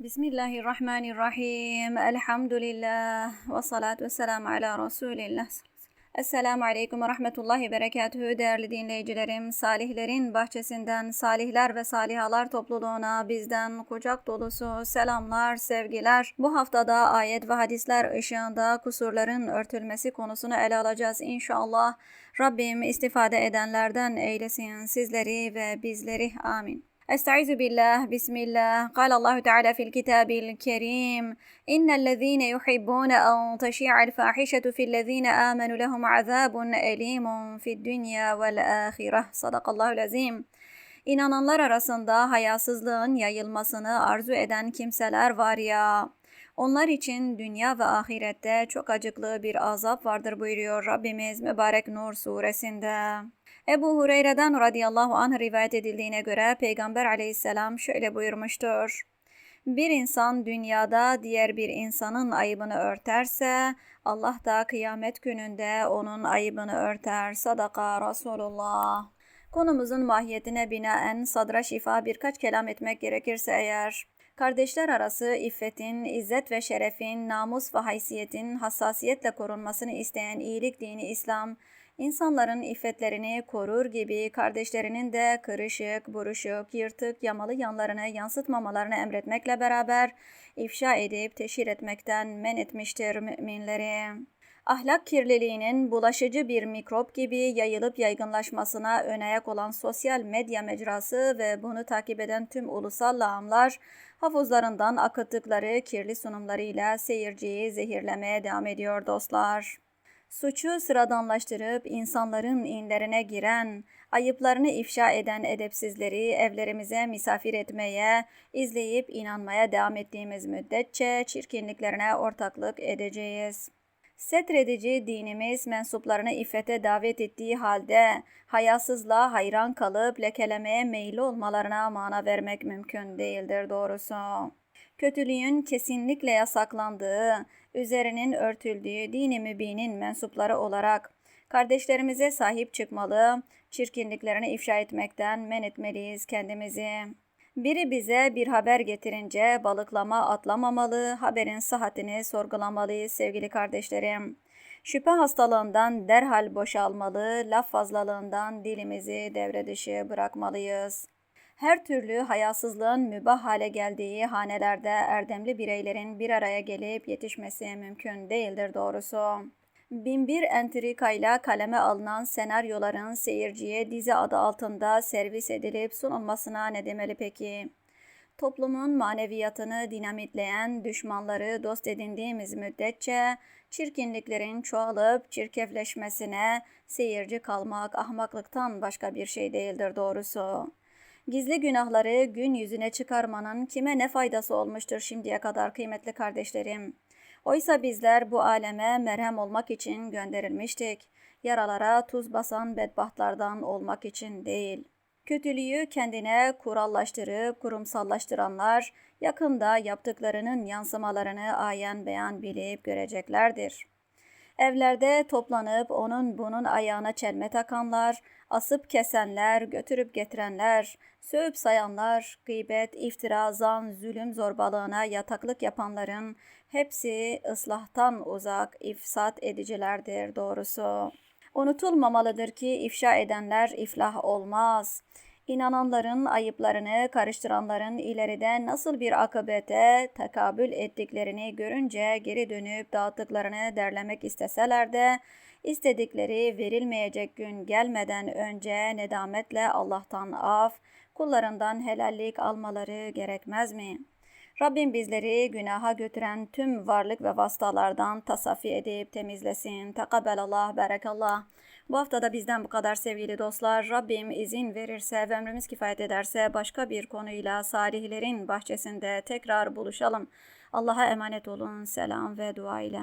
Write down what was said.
Bismillahirrahmanirrahim. Elhamdülillah. Ve salatu ve selamu ala Resulillah. Esselamu Aleyküm ve Rahmetullahi Berekatühü değerli dinleyicilerim. Salihlerin bahçesinden salihler ve salihalar topluluğuna bizden kucak dolusu selamlar, sevgiler. Bu haftada ayet ve hadisler ışığında kusurların örtülmesi konusunu ele alacağız inşallah. Rabbim istifade edenlerden eylesin sizleri ve bizleri. Amin. أستعيذ بالله بسم الله قال الله تعالى في الكتاب الكريم إن الذين يحبون أن تشيع الفاحشة في الذين آمنوا لهم عذاب أليم في الدنيا والآخرة صدق الله العظيم İnananlar arasında hayasızlığın yayılmasını arzu eden kimseler var ya. Onlar için dünya ve ahirette çok acıklı bir azap vardır buyuruyor Rabbimiz Mübarek Nur suresinde. Ebu Hureyre'den radıyallahu anh rivayet edildiğine göre Peygamber aleyhisselam şöyle buyurmuştur. Bir insan dünyada diğer bir insanın ayıbını örterse Allah da kıyamet gününde onun ayıbını örter. Sadaka Resulullah. Konumuzun mahiyetine binaen sadra şifa birkaç kelam etmek gerekirse eğer. Kardeşler arası iffetin, izzet ve şerefin, namus ve haysiyetin hassasiyetle korunmasını isteyen iyilik dini İslam, insanların iffetlerini korur gibi kardeşlerinin de kırışık, buruşuk, yırtık, yamalı yanlarını yansıtmamalarını emretmekle beraber ifşa edip teşhir etmekten men etmiştir müminleri. Ahlak kirliliğinin bulaşıcı bir mikrop gibi yayılıp yaygınlaşmasına önayak olan sosyal medya mecrası ve bunu takip eden tüm ulusal lağımlar havuzlarından akıttıkları kirli sunumlarıyla seyirciyi zehirlemeye devam ediyor dostlar. Suçu sıradanlaştırıp insanların inlerine giren, ayıplarını ifşa eden edepsizleri evlerimize misafir etmeye, izleyip inanmaya devam ettiğimiz müddetçe çirkinliklerine ortaklık edeceğiz. Setredici dinimiz mensuplarını iffete davet ettiği halde hayasızlığa hayran kalıp lekelemeye meyilli olmalarına mana vermek mümkün değildir doğrusu. Kötülüğün kesinlikle yasaklandığı, üzerinin örtüldüğü dini mübinin mensupları olarak kardeşlerimize sahip çıkmalı, çirkinliklerini ifşa etmekten men etmeliyiz kendimizi. Biri bize bir haber getirince balıklama atlamamalı, haberin sıhhatini sorgulamalıyız sevgili kardeşlerim. Şüphe hastalığından derhal boşalmalı, laf fazlalığından dilimizi devre dışı bırakmalıyız. Her türlü hayasızlığın mübah hale geldiği hanelerde erdemli bireylerin bir araya gelip yetişmesi mümkün değildir doğrusu. Binbir entrikayla kaleme alınan senaryoların seyirciye dizi adı altında servis edilip sunulmasına ne demeli peki? Toplumun maneviyatını dinamitleyen düşmanları dost edindiğimiz müddetçe çirkinliklerin çoğalıp çirkefleşmesine seyirci kalmak ahmaklıktan başka bir şey değildir doğrusu. Gizli günahları gün yüzüne çıkarmanın kime ne faydası olmuştur şimdiye kadar kıymetli kardeşlerim? Oysa bizler bu aleme merhem olmak için gönderilmiştik. Yaralara tuz basan bedbahtlardan olmak için değil. Kötülüğü kendine kurallaştırıp kurumsallaştıranlar yakında yaptıklarının yansımalarını ayen beyan bilip göreceklerdir. Evlerde toplanıp onun bunun ayağına çelme takanlar, asıp kesenler, götürüp getirenler, sövüp sayanlar, gıybet, iftira, zan, zulüm zorbalığına yataklık yapanların hepsi ıslahtan uzak, ifsat edicilerdir doğrusu. Unutulmamalıdır ki ifşa edenler iflah olmaz. İnananların ayıplarını karıştıranların ileride nasıl bir akıbete tekabül ettiklerini görünce geri dönüp dağıttıklarını derlemek isteseler de istedikleri verilmeyecek gün gelmeden önce nedametle Allah'tan af, kullarından helallik almaları gerekmez mi? Rabbim bizleri günaha götüren tüm varlık ve vasıtalardan tasafi edip temizlesin. Tekabbelallah, berekallah. Bu hafta da bizden bu kadar sevgili dostlar. Rabbim izin verirse ve ömrümüz kifayet ederse başka bir konuyla salihlerin bahçesinde tekrar buluşalım. Allah'a emanet olun. Selam ve dua ile.